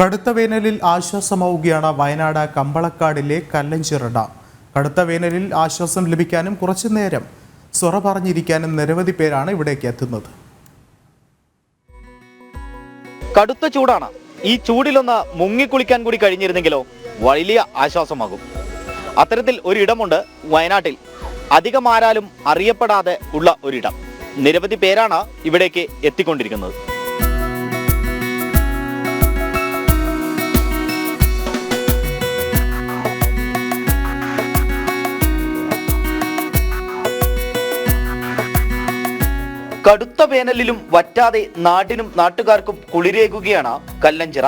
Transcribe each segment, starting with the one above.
കടുത്ത വേനലിൽ ആശ്വാസമാവുകയാണ് വയനാട് കമ്പളക്കാടിലെ കല്ലഞ്ചിറ ഡാം കടുത്ത വേനലിൽ ആശ്വാസം ലഭിക്കാനും കുറച്ചു നേരം സ്വറ പറഞ്ഞിരിക്കാനും നിരവധി പേരാണ് ഇവിടേക്ക് എത്തുന്നത്. കടുത്ത ചൂടാണ്. ഈ ചൂടിലൊന്ന് മുങ്ങിക്കുളിക്കാൻ കൂടി കഴിഞ്ഞിരുന്നെങ്കിലോ വലിയ ആശ്വാസമാകും. അത്തരത്തിൽ ഒരിടമുണ്ട് വയനാട്ടിൽ. അധികം ആരാലും അറിയപ്പെടാതെ ഉള്ള ഒരിടം. നിരവധി പേരാണ് ഇവിടേക്ക് എത്തിക്കൊണ്ടിരിക്കുന്നത്. കടുത്ത വേനലിലും വറ്റാതെ നാടിനും നാട്ടുകാർക്കും കുളിരേകുകയാണ് കല്ലഞ്ചിറ.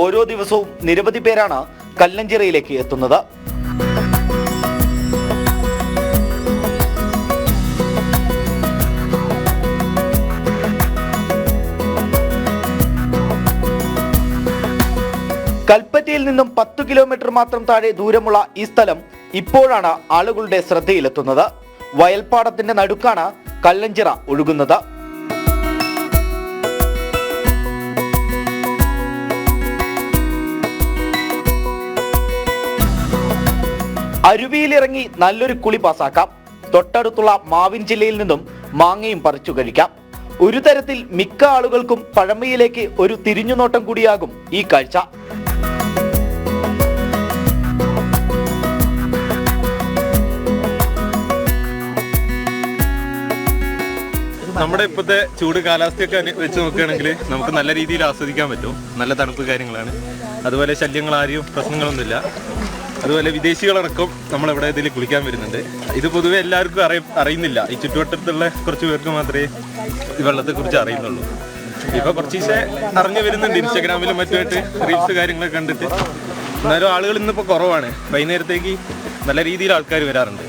ഓരോ ദിവസവും നിരവധി പേരാണ് കല്ലഞ്ചിറയിലേക്ക് എത്തുന്നത്. കൽപ്പറ്റയിൽ നിന്നും പത്ത് കിലോമീറ്റർ മാത്രം താഴെ ദൂരമുള്ള ഈ സ്ഥലം ഇപ്പോഴാണ് ആളുകളുടെ ശ്രദ്ധയിലെത്തുന്നത്. വയൽപ്പാടത്തിന്റെ നടുക്കാണ് കല്ലഞ്ചിറ ഒഴുകുന്നത്. അരുവിയിലിറങ്ങി നല്ലൊരു കുളി പാസാക്കാം. തൊട്ടടുത്തുള്ള മാവിൻ ജില്ലയിൽ നിന്നും മാങ്ങയും പറിച്ചു കഴിക്കാം. ഒരു തരത്തിൽ മിക്ക ആളുകൾക്കും പഴമയിലേക്ക് ഒരു തിരിഞ്ഞുനോട്ടം കൂടിയാകും ഈ കാഴ്ച. നമ്മുടെ ഇപ്പോഴത്തെ ചൂട് കാലാവസ്ഥയൊക്കെ വെച്ച് നോക്കുകയാണെങ്കിൽ നമുക്ക് നല്ല രീതിയിൽ ആസ്വദിക്കാൻ പറ്റും. നല്ല തണുപ്പ് കാര്യങ്ങളാണ്. അതുപോലെ ശല്യങ്ങൾ ആരെയും പ്രശ്നങ്ങളൊന്നുമില്ല. അതുപോലെ വിദേശികളടക്കം നമ്മളിവിടെ ഇതിൽ കുളിക്കാൻ വരുന്നുണ്ട്. ഇത് പൊതുവെ എല്ലാവർക്കും അറിയ അറിയുന്നില്ല. ഈ ചുറ്റുവട്ടത്തുള്ള കുറച്ച് പേർക്ക് മാത്രമേ ഈ വെള്ളത്തെക്കുറിച്ച് അറിയുന്നുള്ളൂ. ഇപ്പൊ കുറച്ച് ദിവസം അറിഞ്ഞു വരുന്നുണ്ട് ഇൻസ്റ്റാഗ്രാമിലും മറ്റുമായിട്ട് റീൽസ് കാര്യങ്ങളൊക്കെ കണ്ടിട്ട്. എന്നാലും ആളുകൾ ഇന്നിപ്പോൾ കുറവാണ്. വൈകുന്നേരത്തേക്ക് നല്ല രീതിയിൽ ആൾക്കാർ വരാറുണ്ട്.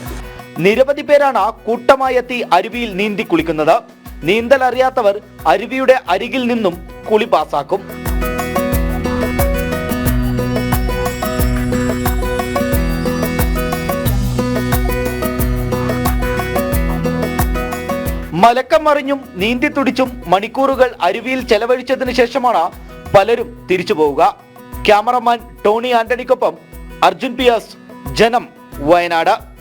നിരവധി പേരാണ് കൂട്ടമായി എത്തി അരുവിയിൽ നീന്തി കുളിക്കുന്നത്. നീന്തൽ അറിയാത്തവർ അരുവിയുടെ അരികിൽ നിന്നും കുളി പാസാക്കും. മലക്കം മറിഞ്ഞും നീന്തി തുടിച്ചും മണിക്കൂറുകൾ അരുവിയിൽ ചെലവഴിച്ചതിന് ശേഷമാണ് പലരും തിരിച്ചു പോവുക. ക്യാമറമാൻ ടോണി ആന്റണിക്കൊപ്പം അർജുൻ പിയാസ് ജനം വയനാട്.